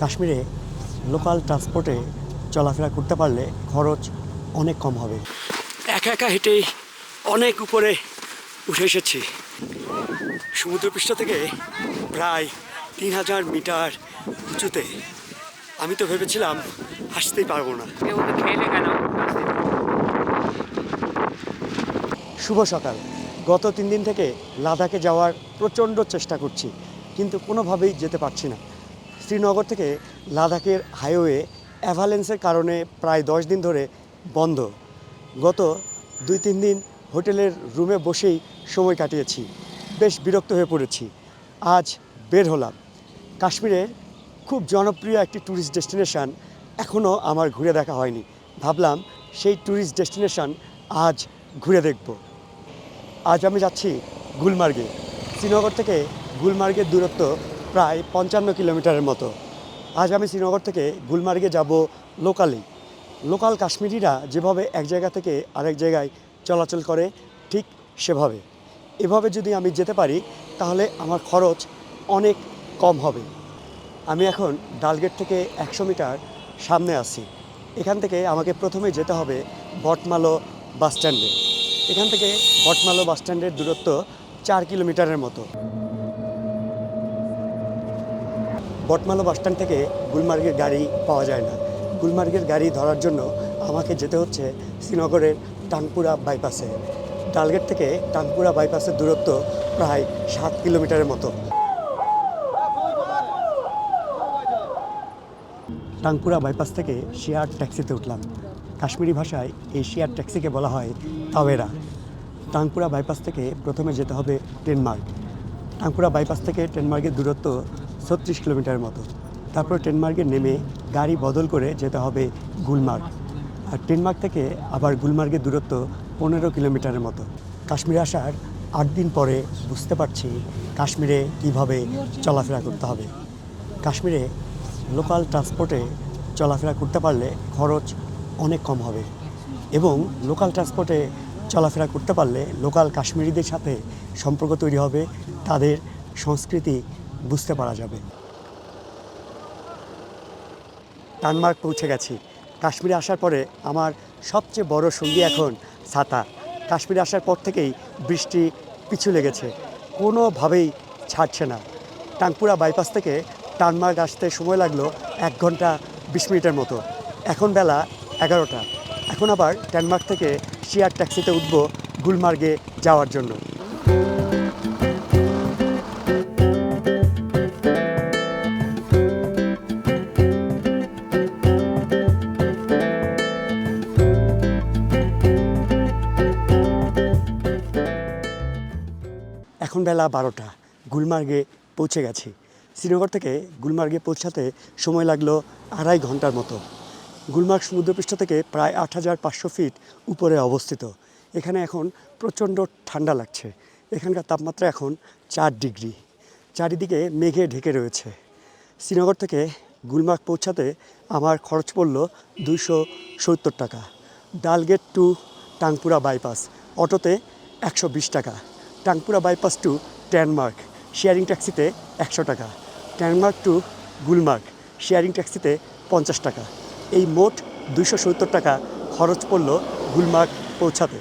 কাশ্মীরে লোকাল ট্রান্সপোর্টে চলাফেরা করতে পারলে খরচ অনেক কম হবে। একা একা হেঁটেই অনেক উপরে উঠে এসেছি। সমুদ্রপৃষ্ঠ থেকে প্রায় তিন হাজার মিটার উঁচুতে। আমি তো ভেবেছিলাম হাসতেই পারব না। কেউ তো খেলে কেন শুভ সকাল। গত তিন দিন থেকে লাদাখে যাওয়ার প্রচণ্ড চেষ্টা করছি কিন্তু কোনোভাবেই যেতে পারছি না। শ্রীনগর থেকে লাদাখের হাইওয়ে অ্যাভালেন্সের কারণে প্রায় দশ দিন ধরে বন্ধ। গত দুই তিন দিন হোটেলের রুমে বসেই সময় কাটিয়েছি। বেশ বিরক্ত হয়ে পড়েছি। আজ বের হলাম। কাশ্মীরের খুব জনপ্রিয় একটি ট্যুরিস্ট ডেস্টিনেশন এখনও আমার ঘুরে দেখা হয়নি। ভাবলাম সেই ট্যুরিস্ট ডেস্টিনেশন আজ ঘুরে দেখব। আজ আমি যাচ্ছি গুলমার্গে। শ্রীনগর থেকে গুলমার্গের দূরত্ব প্রায় পঞ্চান্ন কিলোমিটারের মতো। আজ আমি শ্রীনগর থেকে গুলমার্গে যাব লোকালি। লোকাল কাশ্মীরিরা যেভাবে এক জায়গা থেকে আরেক জায়গায় চলাচল করে, ঠিক সেভাবে। এভাবে যদি আমি যেতে পারি, তাহলে আমার খরচ অনেক কম হবে। আমি এখন ডালগেট থেকে একশো মিটার সামনে আছি। এখান থেকে আমাকে প্রথমে যেতে হবে বটমালো বাসস্ট্যান্ডে। এখান থেকে বটমালো বাসস্ট্যান্ডের দূরত্ব চার কিলোমিটারের মতো। বটমালো বাস স্ট্যান্ড থেকে গুলমার্গের গাড়ি পাওয়া যায় না। গুলমার্গের গাড়ি ধরার জন্য আমাকে যেতে হচ্ছে শ্রীনগরের টানপুরা বাইপাসে। ডালগেট থেকে টানপুরা বাইপাসের দূরত্ব প্রায় সাত কিলোমিটারের মতো। টাংপুরা বাইপাস থেকে শেয়ার ট্যাক্সিতে উঠলাম। কাশ্মীরি ভাষায় এই শেয়ার ট্যাক্সিকে বলা হয় তাওয়েরা। টাংপুরা বাইপাস থেকে প্রথমে যেতে হবে টেনমার্গ টাংপুরা বাইপাস থেকে টেনমার্গের দূরত্ব ছত্রিশ কিলোমিটারের মতো। তারপর টেনমার্গে নেমে গাড়ি বদল করে যেতে হবে গুলমার্গ। আর টেনমার্গ থেকে আবার গুলমার্গের দূরত্ব পনেরো কিলোমিটারের মতো। কাশ্মীরে আসার আট দিন পরে বুঝতে পারছি কাশ্মীরে কীভাবে চলাফেরা করতে হবে। কাশ্মীরে লোকাল ট্রান্সপোর্টে চলাফেরা করতে পারলে খরচ অনেক কম হবে। এবং লোকাল ট্রান্সপোর্টে চলাফেরা করতে পারলে লোকাল কাশ্মীরিদের সাথে সম্পর্ক তৈরি হবে, তাদের সংস্কৃতি বুঝতে পারা যাবে। টানমার্গ পৌঁছে গেছি। কাশ্মীরে আসার পরে আমার সবচেয়ে বড় সঙ্গী এখন ছাতা কাশ্মীরে আসার পর থেকেই বৃষ্টি পিছু লেগেছে। কোনোভাবেই ছাড়ছে না। টানপুরা বাইপাস থেকে টানমার্গ আসতে সময় লাগল এক ঘণ্টা বিশ মিনিটের মতো। এখন বেলা এগারোটা। এখন আবার ট্যানমার্গ থেকে শেয়ার ট্যাক্সিতে উঠব গুলমার্গে যাওয়ার জন্য। বেলা বারোটা, গুলমার্গে পৌঁছে গেছি। শ্রীনগর থেকে গুলমার্গে পৌঁছাতে সময় লাগল আড়াই ঘণ্টার মতো। গুলমার্গ সমুদ্রপৃষ্ঠ থেকে প্রায় আট হাজার পাঁচশো ফিট উপরে অবস্থিত। এখানে এখন প্রচণ্ড ঠান্ডা লাগছে। এখানকার তাপমাত্রা এখন চার ডিগ্রি। চারিদিকে মেঘে ঢেকে রয়েছে। শ্রীনগর থেকে গুলমার্গ পৌঁছাতে আমার খরচ পড়ল দুইশো সত্তর টাকা। ডালগেট টু টাংপুরা বাইপাস, অটোতে একশো বিশ টাকা। টাংপুরা বাইপাস টু ট্যানমার্ক, শেয়ারিং ট্যাক্সিতে একশো টাকা। ট্যানমার্ক টু গুলমার্গ, শেয়ারিং ট্যাক্সিতে পঞ্চাশ টাকা। এই মোট দুইশো সত্তর টাকা খরচ পড়ল গুলমার্গ পৌঁছাতে।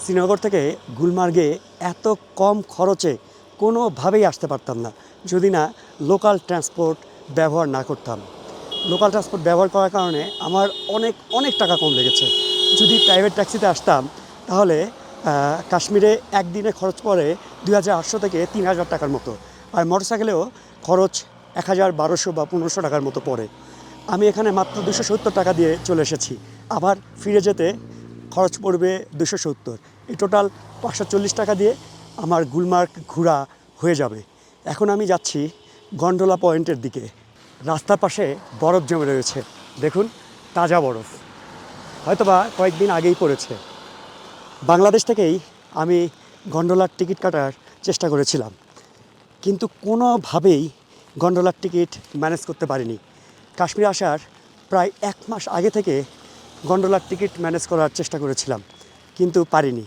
শ্রীনগর থেকে গুলমার্গে এত কম খরচে কোনোভাবেই আসতে পারতাম না, যদি না লোকাল ট্রান্সপোর্ট ব্যবহার না করতাম। লোকাল ট্রান্সপোর্ট ব্যবহার করার কারণে আমার অনেক অনেক টাকা কম লেগেছে। যদি প্রাইভেট ট্যাক্সিতে আসতাম, তাহলে কাশ্মীরে একদিনে খরচ পড়ে দুই হাজার আটশো থেকে তিন হাজার টাকার মতো। আর মোটরসাইকেলেও খরচ এক হাজার বারোশো বা পনেরোশো টাকার মতো পড়ে। আমি এখানে মাত্র দুশো সত্তর টাকা দিয়ে চলে এসেছি। আবার ফিরে যেতে খরচ পড়বে দুশো সত্তর। এই টোটাল পাঁচশো চল্লিশ টাকা দিয়ে আমার গুলমার্গ ঘোরা হয়ে যাবে। এখন আমি যাচ্ছি গন্ডোলা পয়েন্টের দিকে। রাস্তার পাশে বরফ জমে রয়েছে। দেখুন, তাজা বরফ। হয়তোবা কয়েকদিন আগেই পড়েছে। বাংলাদেশ থেকেই আমি গন্ডোলার টিকিট কাটার চেষ্টা করেছিলাম। কিন্তু কোনোভাবেই গন্ডোলার টিকিট ম্যানেজ করতে পারিনি। কাশ্মীর আসার প্রায় এক মাস আগে থেকে গন্ডোলার টিকিট ম্যানেজ করার চেষ্টা করেছিলাম, কিন্তু পারিনি।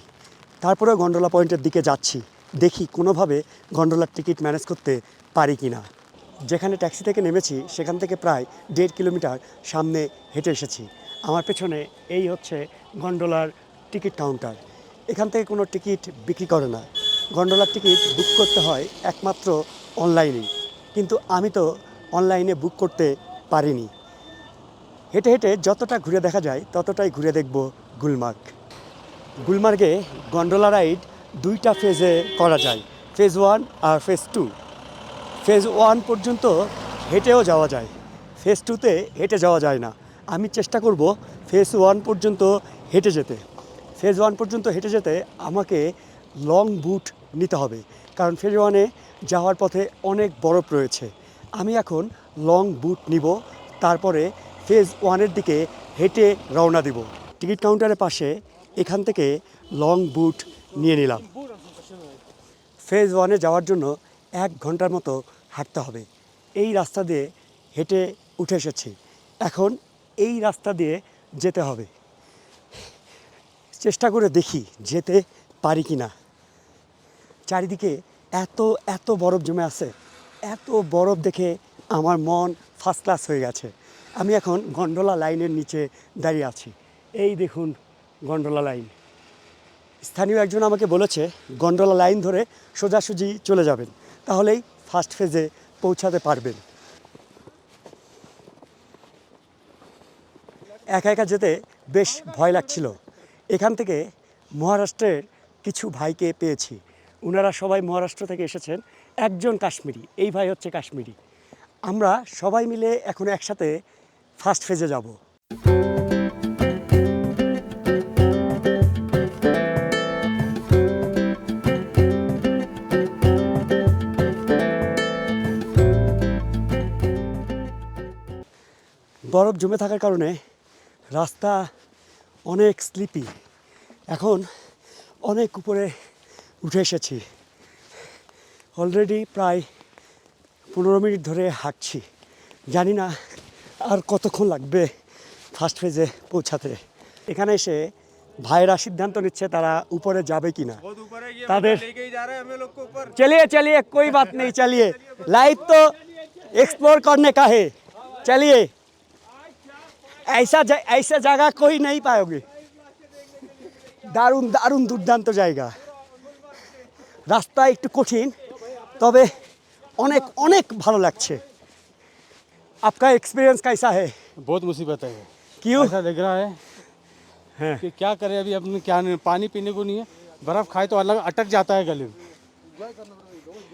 তারপরেও গন্ডোলা পয়েন্টের দিকে যাচ্ছি, দেখি কোনোভাবে গন্ডোলার টিকিট ম্যানেজ করতে পারি কি না। যেখানে ট্যাক্সি থেকে নেমেছি, সেখান থেকে প্রায় দেড় কিলোমিটার সামনে হেঁটে এসেছি। আমার পেছনে এই হচ্ছে গন্ডোলার টিকিট কাউন্টার। এখান থেকে কোনো টিকিট বিক্রি করে না। গন্ডোলার টিকিট বুক করতে হয় একমাত্র অনলাইনেই। কিন্তু আমি তো অনলাইনে বুক করতে পারিনি। হেঁটে হেঁটে যতটা ঘুরে দেখা যায়, ততটাই ঘুরে দেখব গুলমার্গ। গুলমার্গে গন্ডোলা রাইড দুইটা ফেজে করা যায়, ফেজ ওয়ান আর ফেজ টু। ফেজ ওয়ান পর্যন্ত হেঁটেও যাওয়া যায়, ফেজ টুতে হেঁটে যাওয়া যায় না। আমি চেষ্টা করব ফেজ ওয়ান পর্যন্ত হেঁটে যেতে। ফেজ ওয়ান পর্যন্ত হেঁটে যেতে আমাকে লং বুট নিতে হবে। কারণ ফেজ ওয়ানে যাওয়ার পথে অনেক বরফ রয়েছে। আমি এখন লং বুট নিব, তারপরে ফেজ ওয়ানের দিকে হেঁটে রওনা দিব। টিকিট কাউন্টারের পাশে এখান থেকে লং বুট নিয়ে নিলাম। ফেজ ওয়ানে যাওয়ার জন্য এক ঘণ্টার মতো হাঁটতে হবে। এই রাস্তা দিয়ে হেঁটে উঠে এসেছি। এখন এই রাস্তা দিয়ে যেতে হবে। চেষ্টা করে দেখি যেতে পারি কি না। চারিদিকে এত এত বরফ জমে আছে, এত বরফ দেখে আমার মন ফার্স্ট ক্লাস হয়ে গেছে। আমি এখন গন্ডোলা লাইনের নিচে দাঁড়িয়ে আছি। এই দেখুন গন্ডোলা লাইন স্থানীয় একজন আমাকে বলেছে গন্ডোলা লাইন ধরে সোজাসুজি চলে যাবেন, তাহলেই ফার্স্ট ফেজে পৌঁছাতে পারবেন। একা একা যেতে বেশ ভয় লাগছিল। এখান থেকে মহারাষ্ট্রের কিছু ভাইকে পেয়েছি। ওনারা সবাই মহারাষ্ট্র থেকে এসেছেন। একজন কাশ্মীরি, এই ভাই হচ্ছে কাশ্মীরি। আমরা সবাই মিলে এখন একসাথে ফার্স্ট ফেজে যাব। বরফ জমে থাকার কারণে রাস্তা অনেক স্লিপি এখন অনেক উপরে উঠে এসেছি। অলরেডি প্রায় পনেরো মিনিট ধরে হাঁটছি। জানি না আর কতক্ষণ লাগবে ফার্স্ট ফেজে পৌঁছাতে। এখানে এসে ভাইরা সিদ্ধান্ত নিচ্ছে তারা উপরে যাবে কি না তাদের চলিয়ে চলিয়ে কই বাত নেই চালিয়ে। লাইফ তো এক্সপ্লোর করনে কাহে। চালিয়ে। ऐसा ज- ऐसा जगह कोई नहीं पाओगे দারুণ দারুণ দুর্দান্ত জায়গা রাস্তা একটু কঠিন তবে অনেক অনেক ভালো লাগছে आपका एक्सपीरियंस कैसा है बहुत मुसीबत है क्यों ऐसा लग रहा है हैं कि क्या करें अभी अपने क्या नहीं पानी पीने को नहीं है बर्फ खाए तो अलग अटक जाता है गले में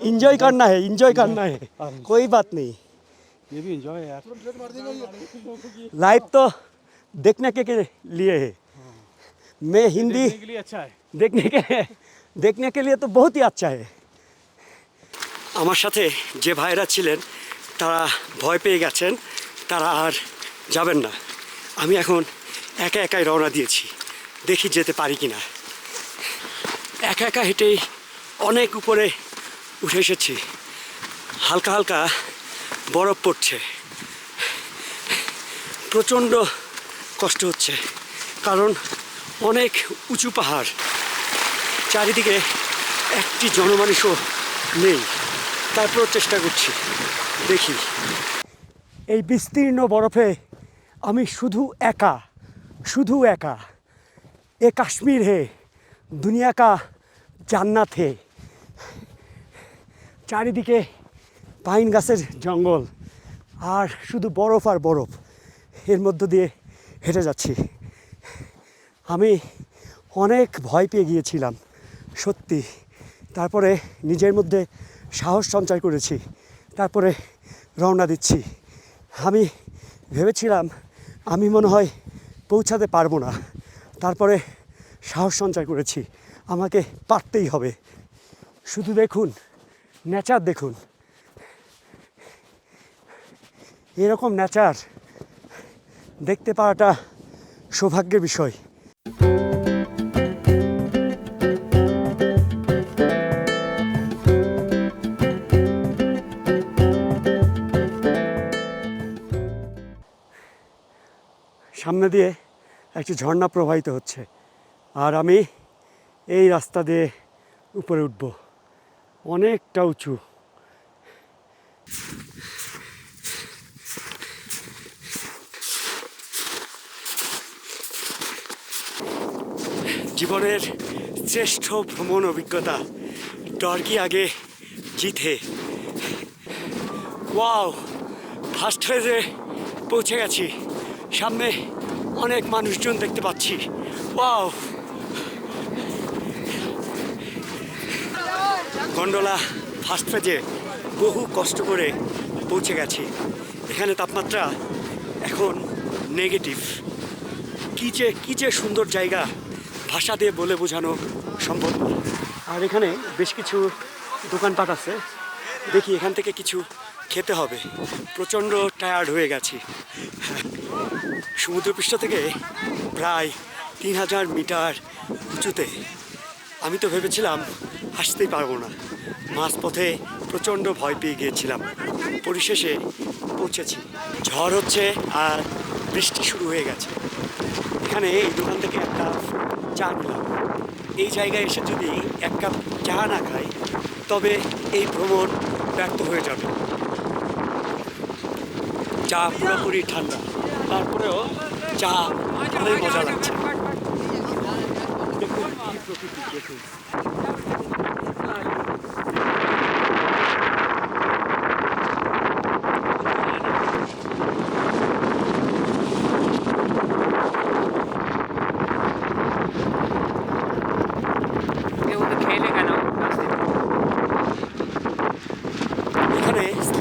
इंजॉय करना है इंजॉय करना है कोई बात नहीं ये भी इंजॉय है यार लाइफ तो देखने के के लिए है मैं हिंदी देखने के लिए अच्छा है দেখনে কে দেখনে কে লিয়ে তো বহুত হি আচ্ছা হে আমার সাথে যে ভাইরা ছিলেন তারা ভয় পেয়ে গেছেন তারা আর যাবেন না আমি এখন একা একাই রওনা দিয়েছি দেখি যেতে পারি কি না একা একা হেঁটেই অনেক উপরে উঠে এসেছি হালকা হালকা বরফ পড়ছে। প্রচণ্ড কষ্ট হচ্ছে, কারণ অনেক উঁচু পাহাড়। চারিদিকে একটি জনমানুষও নেই। তারপরেও চেষ্টা করছি। দেখি। এই বিস্তীর্ণ বরফে আমি শুধু একা শুধু একা। এ কাশ্মীর হে, দুনিয়া কা জান্নাত হে। চারিদিকে পাইন গাছের জঙ্গল। আর শুধু বরফ আর বরফ, এর মধ্য দিয়ে হেঁটে যাচ্ছি। আমি অনেক ভয় পেয়ে গিয়েছিলাম, সত্যি। তারপরে নিজের মধ্যে সাহস সঞ্চয় করেছি, তারপরে রওনা দিচ্ছি। আমি ভেবেছিলাম, আমি মনে হয় পৌঁছাতে পারব না। তারপরে সাহস সঞ্চয় করেছি, আমাকে পারতেই হবে। শুধু দেখুন নেচার দেখুন। এরকম নেচার দেখতে পাওয়াটা সৌভাগ্যের বিষয়। সামনে দিয়ে একটি ঝর্ণা প্রবাহিত হচ্ছে, আর আমি এই রাস্তা দিয়ে উপরে উঠব। অনেকটা উঁচু। জীবনের শ্রেষ্ঠ ভ্রমণ অভিজ্ঞতা। টর্কি আগে জিতে। ওয়াও, ফার্স্ট ফেজে পৌঁছে গেছি। সামনে অনেক মানুষজন দেখতে পাচ্ছি। ওয়াও। গন্ডোলা ফার্স্ট ফেজে বহু কষ্ট করে পৌঁছে গেছি। এখানে তাপমাত্রা এখন নেগেটিভ। কী যে কী যে সুন্দর জায়গা। ভাষা দিয়ে বলে বোঝানো সম্ভব। আর এখানে বেশ কিছু দোকানপাট আছে। দেখি এখান থেকে কিছু খেতে হবে। প্রচণ্ড টায়ার্ড হয়ে গেছি। সমুদ্রপৃষ্ঠ থেকে প্রায় তিন হাজার মিটার উঁচুতে। আমি তো ভেবেছিলাম আসতেই পারব না। মাঝপথে প্রচণ্ড ভয় পেয়ে গিয়েছিলাম। পরিশেষে পৌঁছেছি। ঝড় হচ্ছে আর বৃষ্টি শুরু হয়ে গেছে। এখানে এই দোকান থেকে এক কাপ চা নিলাম এই জায়গায় এসে যদি এক কাপ চা না খাই তবে এই ভ্রমণ ব্যর্থ হয়ে যাবে। চা পুরোপুরি ঠান্ডা। তারপরেও চা অনেক মজা লাগছে। দেখুন প্রকৃতি দেখুন।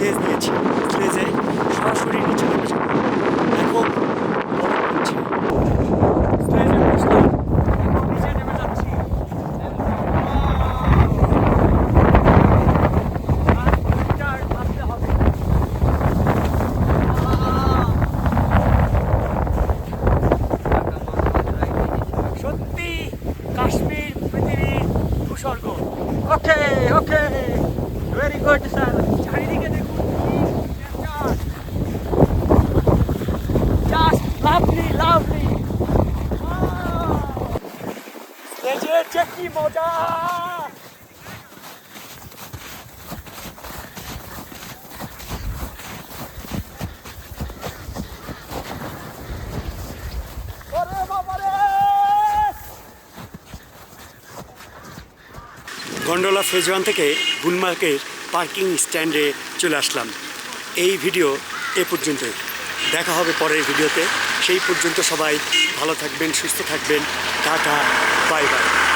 স্লেজ দিয়েছি। স্লেজে সরাসরি নিচে নেমে যাব। বরফ পড়ছে। স্লেজে বসলাম। এখন নিচে নেমে যাচ্ছি। গন্ডোলা ফেজ ওয়ান থেকে গুলমার্গের পার্কিং স্ট্যান্ডে চলে আসলাম। এই ভিডিও এ পর্যন্তই। দেখা হবে পরের ভিডিওতে। সেই পর্যন্ত সবাই ভালো থাকবেন, সুস্থ থাকবেন। Tata, bye bye.